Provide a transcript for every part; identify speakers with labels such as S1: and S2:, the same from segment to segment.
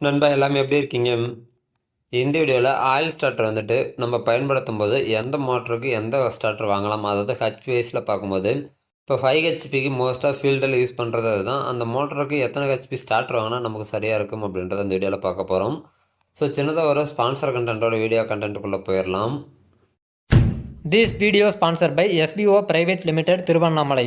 S1: நண்பா எல்லாமே எப்படி இருக்கீங்க? இந்த வீடியோவில் ஆயில் ஸ்டார்டர் வந்துட்டு நம்ம பயன்படுத்தும் போது எந்த மோட்டருக்கு எந்த ஸ்டார்டர் வாங்கலாம்? அதாவது ஹச் வேஸில் பார்க்கும்போது இப்போ ஃபைவ் ஹெச்பிக்கு மோஸ்ட்டாக ஃபீல்டில் யூஸ் பண்ணுறது அதுதான். அந்த மோட்டருக்கு எத்தனை ஹெச்பி ஸ்டார்டர் வாங்கினா நமக்கு சரியாக இருக்கும் அப்படின்றத அந்த வீடியோவில் பார்க்க போகிறோம் ஸோ சின்னதாக ஒரு ஸ்பான்சர் கண்டென்ட்டோட வீடியோ கண்டென்ட்டுக்குள்ளே போயிடலாம்
S2: this video sponsor by SPO private limited Tiruvannamalai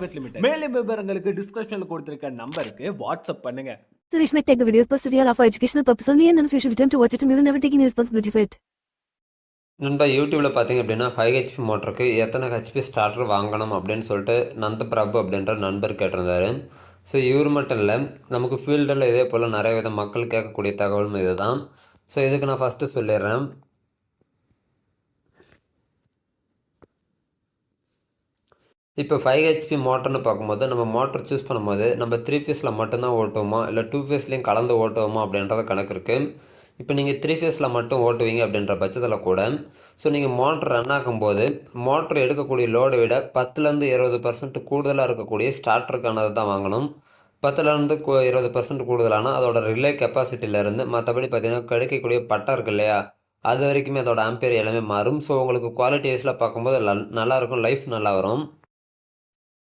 S3: limited மேலும் விவரங்களுக்கு டிஸ்கிரிப்ஷன்ல கொடுத்திருக்க நம்பருக்கு வாட்ஸ்அப் பண்ணுங்க.
S4: Suresh might take the videos posted here are for educational purpose only and you should attempt to watch it we will never take any responsibility for it.
S1: நண்பா யூடியூப்பில் பார்த்தீங்க அப்படின்னா ஃபைவ் ஹெச்பி மோட்டருக்கு எத்தனை ஹெச்பி ஸ்டார்டர் வாங்கணும் அப்படின்னு சொல்லிட்டு நந்த பிரபு அப்படின்ற நண்பர் கேட்டிருந்தாரு. ஸோ இவர் மட்டும் இல்லை நமக்கு ஃபீல்டில் இதே போல் நிறைய வித மக்கள் கேட்கக்கூடிய தகவலும் இது தான் ஸோ இதுக்கு நான் ஃபஸ்ட்டு சொல்லிடுறேன். இப்போ ஃபைவ் ஹெச்பி மோட்டர்னு பார்க்கும்போது நம்ம மோட்டர் சூஸ் பண்ணும்போது நம்ம த்ரீ ஃபேஸில் மட்டும்தான் ஓட்டுவோமா? இல்லை டூ ஃபேஸ்லேயும் கலந்து ஓட்டுவோமா அப்படின்றது கணக்கு இருக்குது இப்போ நீங்கள் த்ரீ ஃபேஸில் மட்டும் ஓட்டுவீங்க அப்படின்ற பட்சத்தில் கூட ஸோ நீங்கள் மோட்டர் ரன் ஆகும்போது மோட்டர் எடுக்கக்கூடிய லோடை விட பத்துலேருந்து இருபது பர்சன்ட் கூடுதலாக இருக்கக்கூடிய ஸ்டார்டருக்கானது தான் வாங்கணும். பத்துலேருந்து இருபது பர்சன்ட் கூடுதலான அதோட ரிலே கெப்பாசிட்டியிலேருந்து மற்றபடி பார்த்தீங்கன்னா கிடைக்கக்கூடிய பட்டம் இருக்கு இல்லையா? அது வரைக்குமே அதோட ஆம்பேர் எல்லாமே மாறும். ஸோ உங்களுக்கு குவாலிட்டி வைஸில் பார்க்கும்போது நல்லாயிருக்கும் நல்லா இருக்கும் லைஃப் நல்லா வரும்.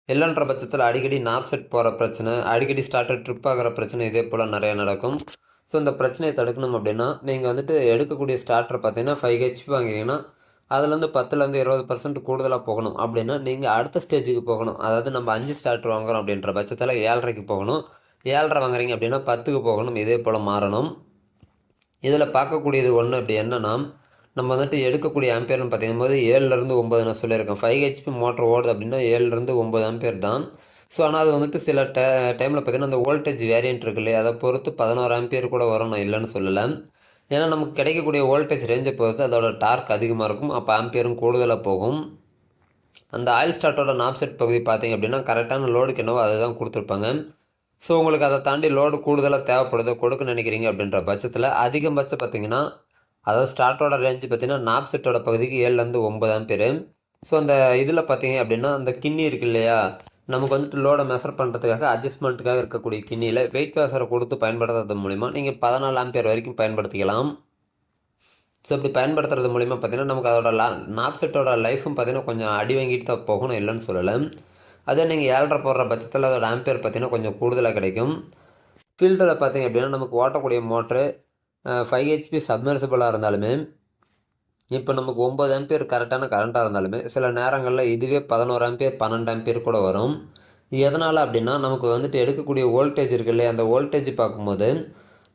S1: இல்லைன்ற பட்சத்தில் அடிக்கடி நாப் செட் போகிற பிரச்சனை அடிக்கடி ஸ்டார்டர் ட்ரிப் ஆகிற பிரச்சனை இதே போல் நிறையா நடக்கும். ஸோ இந்த பிரச்சனையை தடுக்கணும் அப்படின்னா நீங்கள் வந்துட்டு எடுக்கக்கூடிய ஸ்டார்டர் பார்த்தீங்கன்னா ஃபைவ் ஹெச்பி வாங்குறீங்கன்னா அதுலேருந்து பத்துலேருந்து இருபது பர்சன்ட் கூடுதலாக போகணும். அப்படின்னா நீங்கள் அடுத்த ஸ்டேஜுக்கு போகணும். அதாவது நம்ம அஞ்சு ஸ்டார்டர் வாங்குறோம் அப்படின்ற பட்சத்தில் ஏழரைக்கு போகணும். ஏழரை வாங்குறீங்க அப்படின்னா பத்துக்கு போகணும். இதே போல் மாறணும். இதில் பார்க்கக்கூடியது ஒன்று அப்படி என்னன்னா நம்ம வந்துட்டு எடுக்கக்கூடிய ஆம்பியர்னு பார்த்திங்கும்போது ஏழுலேருந்து ஒம்பது நான் சொல்லியிருக்கேன். ஃபைவ் ஹெச்பி மோட்டர் ஓடுது அப்படின்னா ஏழுலேருந்து ஒம்பது ஆம்பியர் தான். ஸோ ஆனால் அது வந்துட்டு சில ட டைமில் பார்த்திங்கன்னா அந்த வோல்டேஜ் வேரியன்ட் இருக்கு இல்லையா? அதை பொறுத்து பதினோரு ஆம்பியர் கூட வரும் நான் இல்லைன்னு சொல்லலை. ஏன்னா நமக்கு கிடைக்கக்கூடிய வோல்டேஜ் ரேஞ்சை பொறுத்து அதோட டார்க் அதிகமாக இருக்கும். அப்போ ஆம்பியரும் கூடுதலாக போகும். அந்த ஆயில் ஸ்டார்ட்டோட நாப்செட் பகுதி பார்த்தீங்க அப்படின்னா கரெக்டான லோடுக்கு என்னவோ அதை தான் கொடுத்துருப்பாங்க. ஸோ உங்களுக்கு அதை தாண்டி லோடு கூடுதலாக தேவைப்படுதோ கொடுக்க நினைக்கிறீங்க அப்படின்ற பட்சத்தில் அதிகபட்சம் பார்த்தீங்கன்னா அதாவது ஸ்டார்ட்டோட ரேஞ்சு பார்த்தீங்கன்னா நாப்செட்டோட பகுதிக்கு ஏழுலேருந்து ஒம்பதாம் பேர் ஸோ அந்த இதில் பார்த்தீங்க அப்படின்னா அந்த கிண்ணி இருக்கு இல்லையா? நமக்கு வந்துட்டு லோடை மெஷர் பண்ணுறதுக்காக அட்ஜஸ்ட்மெண்ட்டுக்காக இருக்கக்கூடிய கிண்ணியில் வெயிட் பேசரை கொடுத்து பயன்படுத்துறது மூலிமா நீங்கள் பதினாலு ஆம்பியர் வரைக்கும் பயன்படுத்திக்கலாம். ஸோ இப்படி பயன்படுத்துறது மூலிமா பார்த்தீங்கன்னா நமக்கு அதோட லா நாப்செட்டோட லைஃபும் பார்த்தீங்கன்னா கொஞ்சம் அடி வாங்கிட்டு தான் போகணும் இல்லைன்னு சொல்லலை. அதே நீங்கள் ஏழரை போடுற பட்சத்தில் அதோட ஆம்பியர் பார்த்தீங்கன்னா கொஞ்சம் கூடுதலாக கிடைக்கும். ஃபீல்டில் பார்த்தீங்க அப்படின்னா நமக்கு ஓட்டக்கூடிய மோட்ரு ஃபைவ் ஹெச்பி சப்மர்சிபிளாக இருந்தாலுமே இப்போ நமக்கு ஒம்பது ஆம்பியர் கரெக்டான கரண்ட்டாக இருந்தாலுமே சில நேரங்களில் இதுவே பதினோரு ஆம்பியர் பன்னெண்டு ஆம்பியர் கூட வரும். எதனால் அப்படின்னா நமக்கு வந்துட்டு எடுக்கக்கூடிய வோல்டேஜ் இருக்கு இல்லையா அந்த வோல்டேஜ் பார்க்கும்போது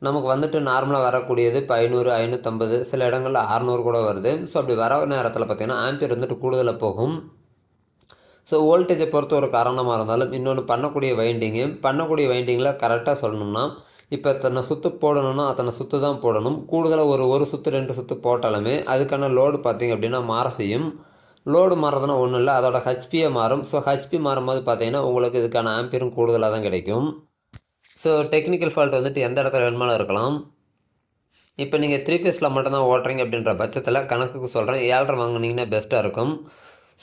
S1: நமக்கு வந்துட்டு நார்மலாக வரக்கூடியது இப்போ ஐநூறு ஐநூற்றம்பது சில இடங்களில் அறநூறு கூட வருது. ஸோ அப்படி வர நேரத்தில் பார்த்தீங்கன்னா ஆம்பியர் வந்துட்டு கூடுதலாக போகும். ஸோ வோல்டேஜை பொறுத்த ஒரு காரணமாக இருந்தாலும் இன்னொன்று பண்ணக்கூடிய வைண்டிங்கு பண்ணக்கூடிய வைண்டிங்கில் கரெக்டாக சொல்லணும்னா இப்போ தன்னை சுற்று போடணும்னா அத்தனை சுற்று தான் போடணும். கூடுதலாக ஒரு ஒரு சுற்று ரெண்டு சுற்று போட்டாலுமே அதுக்கான லோடு பார்த்தீங்க அப்படின்னா மாற செய்யும். லோடு மாறதுனா ஒன்றும் இல்லை அதோட ஹெச்பியே மாறும். ஸோ ஹெச்பி மாறும்போது பார்த்தீங்கன்னா உங்களுக்கு இதுக்கான ஆம்பியரும் கூடுதலாக தான் கிடைக்கும். ஸோ டெக்னிக்கல் ஃபால்ட் வந்துட்டு எந்த இடத்துல வேணுமாலும் இருக்கலாம். இப்போ நீங்கள் த்ரீ ஃபேஸில் மட்டும்தான் ஓட்டுறீங்க அப்படின்ற பட்சத்தில் கணக்குக்கு சொல்கிறேன் ஏழரை வாங்கினீங்கன்னா பெஸ்ட்டாக இருக்கும்.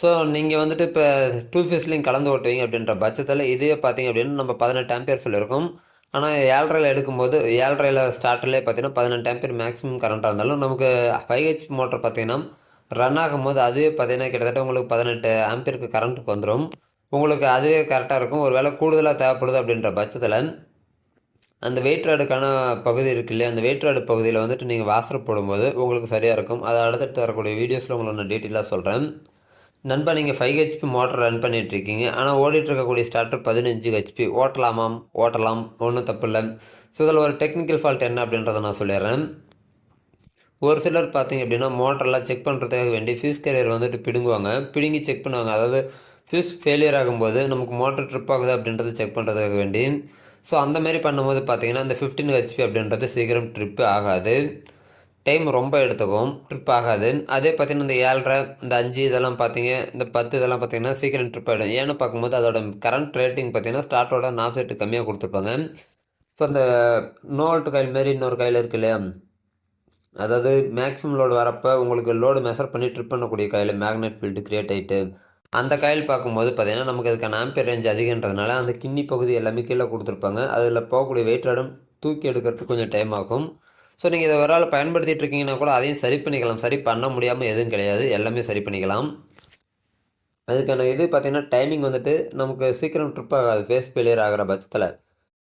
S1: ஸோ நீங்கள் வந்துட்டு இப்போ டூ ஃபேஸ்லேயும் கலந்து ஓட்டுவீங்க அப்படின்ற பட்சத்தில் இதே பார்த்தீங்க அப்படின்னா நம்ம பதினெட்டு ஆம்பியர் சொல்லியிருக்கோம். ஆனால் ஏழ்ரையில் எடுக்கும்போது ஏழ்ரையில் ஸ்டார்டர்லேயே பார்த்தீங்கன்னா பதினெட்டு ஆம்பியர் மேக்ஸிமம் கரண்ட்டாக இருந்தாலும் நமக்கு ஃபைவ் ஹெச் மோட்டர் பார்த்தீங்கன்னா ரன் ஆகும்போது அதுவே பார்த்திங்கன்னா கிட்டத்தட்ட உங்களுக்கு பதினெட்டு ஆம்பியருக்கு கரண்ட்டுக்கு வந்துடும் உங்களுக்கு அதுவே கரெக்டாக இருக்கும். ஒரு வேளை கூடுதலாக தேவைப்படுது அப்படின்ற பட்சத்தில் அந்த வெயிட் ராடுக்கான பகுதி இருக்கு இல்லையா அந்த வெயிட் ராடு பகுதியில் வந்துட்டு நீங்கள் வாசர் போடும்போது உங்களுக்கு சரியாக இருக்கும். அதை அடுத்தடுத்து வரக்கூடிய வீடியோஸில் உங்களுக்கு நான் டீட்டெயிலாக சொல்கிறேன் நண்பா நீங்கள் ஃபைவ் ஹெச்பி மோட்டர் ரன் பண்ணிகிட்ருக்கீங்க ஆனால் ஓடிட்டுருக்கக்கூடிய ஸ்டார்டர் பதினஞ்சு ஹெச்பி ஓட்டலாமாம்? ஓட்டலாம். ஒன்றும் தப்பு இல்லை ஸோ இதில் ஒரு டெக்னிக்கல் ஃபால்ட் என்ன அப்படின்றத நான் சொல்லிடுறேன். ஒரு சிலர் பார்த்தீங்க அப்படின்னா மோட்டர்லாம் செக் பண்ணுறதுக்காக வேண்டி ஃபியூஸ் கேரியர் வந்துட்டு பிடுங்குவாங்க. பிடுங்கி செக் பண்ணுவாங்க. அதாவது ஃபியூஸ் ஃபெயிலியர் ஆகும்போது நமக்கு மோட்டர் ட்ரிப் ஆகுது அப்படின்றத செக் பண்ணுறதுக்காக வேண்டி. ஸோ அந்த மாதிரி பண்ணும்போது பார்த்தீங்கன்னா இந்த ஃபிஃப்டீன் ஹெச்பி அப்படின்றது சீக்கிரம் ட்ரிப்பு ஆகாது. டைம் ரொம்ப எடுத்துக்கும். ட்ரிப் ஆகாது. அதே பார்த்தீங்கன்னா இந்த ஏழரை இந்த அஞ்சு இதெல்லாம் பார்த்தீங்க இந்த பத்து இதெல்லாம் பார்த்தீங்கன்னா சீக்கிரம் ட்ரிப் ஆகிடும் ஏன்னு பார்க்கும்போது அதோட கரண்ட் ரேட்டிங் பார்த்தீங்கன்னா ஸ்டார்ட்டோட நாப்செட்டு கம்மியாக கொடுத்துருப்பாங்க. ஸோ அந்த நோல்ட் கையில் மாரி இன்னொரு கையில் இருக்கு இல்லையா? அதாவது மேக்ஸிமம் லோடு வரப்போ உங்களுக்கு லோடு மெஷர் பண்ணி ட்ரிப் பண்ணக்கூடிய கையில் மேக்னெட் ஃபீல்டு கிரியேட் ஆகிட்டு அந்த காயில் பார்க்கும்போது பார்த்திங்கன்னா நமக்கு அதுக்கான ஆம்பியர் ரேஞ்ச் அதிகன்றதுனால அந்த கிண்ணி பகுதி எல்லாமே கீழே கொடுத்துருப்பாங்க. அதில் போகக்கூடிய வெயிட் ரேடும் தூக்கி எடுக்கிறதுக்கு கொஞ்சம் டைம் ஆகும். ஸோ நீங்கள் இதை ஒரு ஆள் இருக்கீங்கன்னா கூட அதையும் சரி பண்ணிக்கலாம். சரி பண்ண முடியாமல் எதுவும் கிடையாது. எல்லாமே சரி பண்ணிக்கலாம். அதுக்கான இது பார்த்திங்கன்னா டைமிங் வந்துட்டு நமக்கு சீக்கிரம் ட்ரிப் ஆகாது. ஃபேஸ் ஃபெயிலியர் ஆகிற பட்சத்தில்.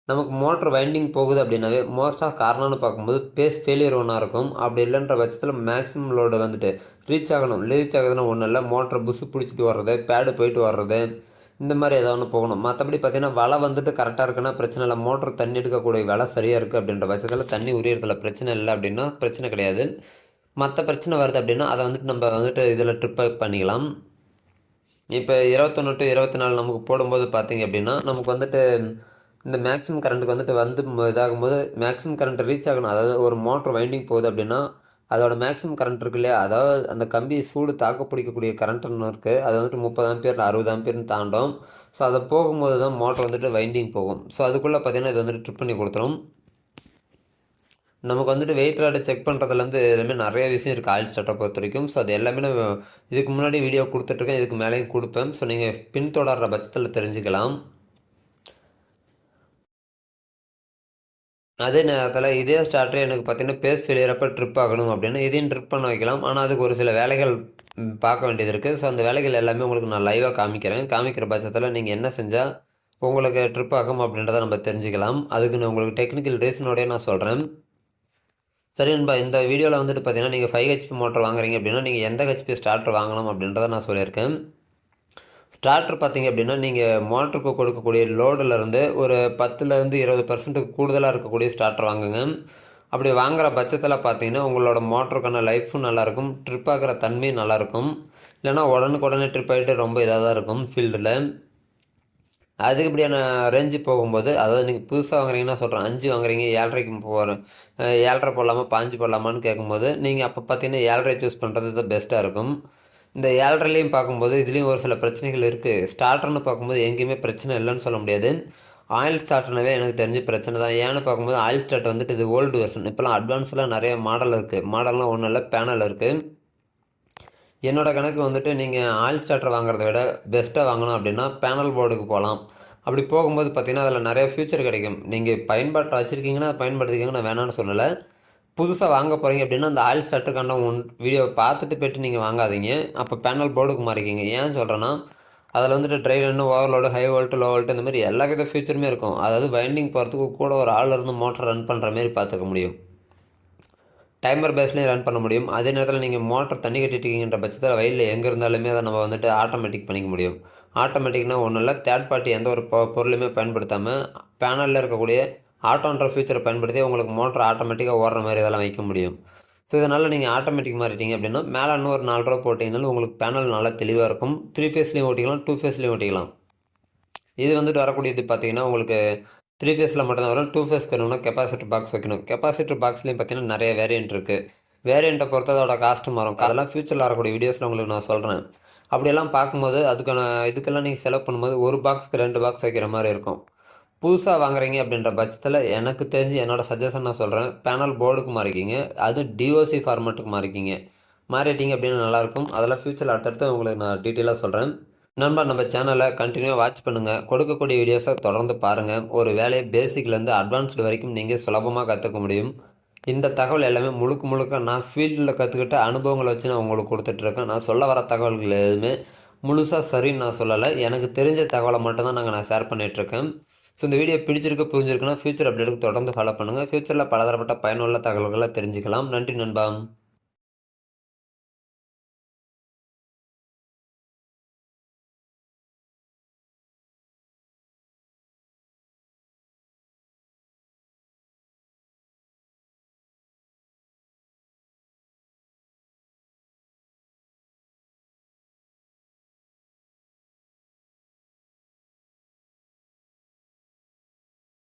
S1: நமக்கு மோட்ரு வைண்டிங் போகுது அப்படின்னாவே மோஸ்ட் ஆஃப் காரணம்னு பார்க்கும்போது பேஸ் ஃபெயிலியர் ஒன்றா இருக்கும். அப்படி இல்லைன்ற பட்சத்தில் மேக்ஸிமம் லோடு வந்துட்டு ரீச் ஆகணும். ரீச் ஆகுதுன்னா ஒன்றும் இல்லை. மோட்டரை புஷ் பிடிச்சிட்டு வர்றது பேடு போயிட்டு வர்றது இந்த மாதிரி ஏதாவது ஒன்று போகணும். மற்றபடி பார்த்தீங்கன்னா வலை வந்துட்டு கரெக்டாக இருக்குன்னா பிரச்சனை இல்லை. மோட்டர் தண்ணி எடுக்கக்கூடிய வலை சரியாக இருக்குது அப்படின்ற பட்சத்தில் தண்ணி உரியறதுல பிரச்சனை இல்லை அப்படின்னா பிரச்சனை கிடையாது. மற்ற பிரச்சனை வருது அப்படின்னா அதை வந்துட்டு நம்ம வந்துட்டு இதில் ட்ரிப் பண்ணிக்கலாம். இப்போ இருபத்தொன்று டு இருபத்தி நாலு நமக்கு போடும்போது பார்த்தீங்க அப்படின்னா நமக்கு வந்துட்டு இந்த மேக்ஸிமம் கரண்ட்டுக்கு வந்துட்டு வந்து இதாகும்போது மேக்ஸிமம் கரண்ட் ரீச் ஆகணும். அதாவது ஒரு மோட்ரு வைண்டிங் போகுது அப்படின்னா அதோட மேக்ஸிமம் கரண்ட் இருக்கு இல்லையா? அதாவது அந்த கம்பி சூடு தாக்கு பிடிக்கக்கூடிய கரண்ட் ஒன்று இருக்குது அது வந்துட்டு முப்பது ஆம்பியர் அறுபது ஆம்பியர்னு தாண்டும். ஸோ அதை போகும்போது தான் மோட்டர் வந்துட்டு வைண்டிங் போகும். ஸோ அதுக்குள்ளே பார்த்திங்கன்னா இது வந்துட்டு ட்ரிப் பண்ணி கொடுத்துரும். நமக்கு வந்துட்டு வெயிட் ராடு செக் பண்ணுறதுலேருந்து எல்லாமே நிறைய விஷயம் இருக்குது ஆயில் ஸ்டார்ட்டை பொறுத்த வரைக்கும். ஸோ அது எல்லாமே நான் இதுக்கு முன்னாடி வீடியோ கொடுத்துட்ருக்கேன் இதுக்கு மேலேயும் கொடுப்பேன். ஸோ நீங்கள் பின்தொடர்ற பட்சத்தில் தெரிஞ்சுக்கலாம். அதே நேரத்தில் இதே ஸ்டார்டர் எனக்கு பார்த்தீங்கன்னா பேஸ் ஃபெயிலியர் அப்போ ட்ரிப் ஆகணும் அப்படின்னு இதையும் ட்ரிப் பண்ண வைக்கலாம். ஆனால் அதுக்கு ஒரு சில வேலைகள் பார்க்க வேண்டியது இருக்குது ஸோ அந்த வேலைகள் எல்லாமே உங்களுக்கு நான் லைவாக காமிக்கிறேன். காமிக்கிற பட்சத்தில் நீங்கள் என்ன செஞ்சால் உங்களுக்கு ட்ரிப் ஆகும் அப்படின்றத நம்ம தெரிஞ்சுக்கலாம். அதுக்கு நான் உங்களுக்கு டெக்னிக்கல் ரீசனோடய நான் சொல்கிறேன் சரி நண்பா இந்த வீடியோவில் வந்துட்டு பார்த்தீங்கன்னா நீங்கள் ஃபைவ் ஹெச்பி மோட்டர் வாங்குறீங்க அப்படின்னா நீங்கள் எந்த ஹெச்பி ஸ்டார்டர் வாங்கணும் அப்படின்றத நான் சொல்லியிருக்கேன். ஸ்டார்டர் பார்த்தீங்க அப்படின்னா நீங்கள் மோட்டருக்கு கொடுக்கக்கூடிய லோடுலருந்து ஒரு பத்துலேருந்து இருபது பர்சன்ட்டுக்கு கூடுதலாக இருக்கக்கூடிய ஸ்டார்டர் வாங்குங்க. அப்படி வாங்குகிற பட்சத்தில் பார்த்தீங்கன்னா உங்களோட மோட்டருக்கான லைஃப்பும் நல்லாயிருக்கும் ட்ரிப் ஆகிற தன்மையும் நல்லாயிருக்கும். இல்லைன்னா உடனுக்குடனே ட்ரிப் ஆகிட்டு ரொம்ப இதாக தான் இருக்கும் ஃபீல்டில் அதிகப்படியான ரேஞ்சு போகும்போது அதாவது நீங்கள் புதுசாக வாங்குறீங்கன்னா சொல்கிறேன் அஞ்சு வாங்குறீங்க ஏழரைக்கு போகிறேன் ஏழரை போடலாமா பாஞ்சு போடலாமான்னு கேட்கும்போது நீங்கள் அப்போ பார்த்தீங்கன்னா ஏழரை சூஸ் பண்ணுறது தான் பெஸ்ட்டாக இருக்கும். இந்த ஏழரைலையும் பார்க்கும்போது இதுலேயும் ஒரு சில பிரச்சனைகள் இருக்குது ஸ்டார்டர்னு பார்க்கும்போது எங்கேயுமே பிரச்சனை இல்லைன்னு சொல்ல முடியாது. ஆயில் ஸ்டார்ட்னாவே எனக்கு தெரிஞ்ச பிரச்சனை தான். ஏன்னு பார்க்கும்போது ஆயில் ஸ்டார்ட் வந்துட்டு இது ஓல்டு வெர்ஷன் இப்போலாம் அட்வான்ஸ்லாம் நிறைய மாடல் இருக்குது மாடல்லாம் ஒன்றும் இல்லை பேனல் இருக்குது என்னோடய கணக்கு வந்துட்டு நீங்கள் ஆயில் ஸ்டார்டர் வாங்குறத விட பெஸ்ட்டாக வாங்கணும் அப்படின்னா பேனல் போர்டுக்கு போகலாம். அப்படி போகும்போது பார்த்திங்கன்னா அதில் நிறைய ஃபியூச்சர் கிடைக்கும். நீங்கள் பயன்பாட்டில் வச்சுருக்கீங்கன்னா பயன்படுத்திக்கிங்கன்னா வேணான்னு நான் வேணாம்னு சொல்லலை. புதுசாக வாங்க போகிறீங்க அப்படின்னா அந்த ஆயில் ஸ்டார்டருக்கான ஒன் வீடியோ பார்த்துட்டு போய்ட்டு நீங்கள் வாங்காதீங்க. அப்போ பேனல் போர்டுக்கு மாறிக்கிங்க. ஏன் சொல்கிறேன்னா அதில் வந்துட்டு ட்ரைவர்னு overload high volt low volt இந்த மாதிரி எல்லா வித ஃபியூச்சருமே இருக்கும். அதாவது வைண்டிங் போகிறதுக்கு கூட ஒரு ஆள் இருந்து மோட்டர் ரன் பண்ணுற மாதிரி பார்த்துக்க முடியும். டைமர் பேஸ்லேயும் ரன் பண்ண முடியும். அதே நேரத்தில் நீங்கள் மோட்டர் தண்ணி கட்டிட்டீங்கன்ற பட்சத்தில் வயலில் எங்கே இருந்தாலுமே அதை நம்ம வந்துட்டு ஆட்டோமேட்டிக் பண்ணிக்க முடியும். ஆட்டோமேட்டிக்னா ஒன்றும் இல்லை தேர்ட் பார்ட்டி எந்த ஒரு பொ- பொருளுமே பயன்படுத்தாமல் பேனலில் இருக்கக்கூடிய ஆட்டோன்ற ஃபியூச்சரை பயன்படுத்தி உங்களுக்கு மோட்டர் ஆட்டோமேட்டிக்காக ஓடுற மாதிரி இதெல்லாம் வைக்க முடியும். ஸோ இதனால் நீங்கள் ஆட்டோமேட்டிக் மாறிட்டீங்க அப்படின்னா மேலே இன்னும் ஒரு நாலு ரூபா போட்டிங்கனாலும் உங்களுக்கு பேனல் நல்லா தெளிவாக இருக்கும். த்ரீ ஃபேஸ்லேயும் ஓட்டிக்கலாம் டூ ஃபேஸ்லேயும் ஓட்டிக்கலாம். இது வந்துட்டு வரக்கூடியது பார்த்தீங்கன்னா உங்களுக்கு த்ரீ ஃபேஸில் மட்டும்தான் வரும். டூ ஃபேஸ் வேணும்னா கெப்பாசிட்டர் பாக்ஸ் வைக்கணும். கெப்பாசிட்டர் பாக்ஸ்லேயும் பார்த்தீங்கன்னா நிறைய வேரியன்ட் இருக்குது வேரியண்ட்டை பொறுத்து அதோட காஸ்ட்டும் வரும் அதெல்லாம் ஃப்யூச்சரில் வரக்கூடிய வீடியோஸில் உங்களுக்கு நான் சொல்கிறேன் அப்படியெல்லாம் பார்க்கும்போது அதுக்கான இதுக்கெல்லாம் நீங்கள் செலவு பண்ணும்போது ஒரு பாக்ஸ்க்கு ரெண்டு பாக்ஸ் வைக்கிற மாதிரி இருக்கும். புதுசாக வாங்குறீங்க அப்படின்ற பட்சத்தில் எனக்கு தெரிஞ்சு என்னோடய சஜஷன் நான் சொல்கிறேன் பேனல் போர்டுக்கு மாறிக்கிங்க. அது டிஓசி ஃபார்மேட்டுக்கு மாறிக்கிங்க. மாறிட்டீங்க அப்படின்னு நல்லாயிருக்கும். அதெல்லாம் ஃப்யூச்சரில் அடுத்தடுத்து உங்களுக்கு நான் டீட்டெயிலாக சொல்கிறேன் நண்பா நம்ம சேனலை கண்டினியூவாக வாட்ச் பண்ணுங்கள் கொடுக்கக்கூடிய வீடியோஸை தொடர்ந்து பாருங்கள் ஒரு வேலையை பேசிக்லேருந்து அட்வான்ஸ்டு வரைக்கும் நீங்கள் சுலபமாக கற்றுக்க முடியும். இந்த தகவல் எல்லாமே முழுக்க முழுக்க நான் ஃபீல்டில் கற்றுக்கிட்ட அனுபவங்களை வச்சு நான் உங்களுக்கு கொடுத்துட்ருக்கேன் நான் சொல்ல வர தகவல்கள் எதுவுமே முழுசாக சரின்னு நான் சொல்லலை. எனக்கு தெரிஞ்ச தகவலை மட்டும்தான் நாங்கள் நான் ஷேர் பண்ணிகிட்ருக்கேன் ஸோ இந்த வீடியோ பிடிச்சிருக்கு புரிஞ்சிருக்குன்னா ஃபியூச்சர் அப்டேட்டுக்கு தொடர்ந்து ஃபாலோ பண்ணுங்கள் ஃபியூச்சரில் பலதரப்பட்ட பயனுள்ள தகவல்களை தெரிஞ்சுக்கலாம். நன்றி நண்பா.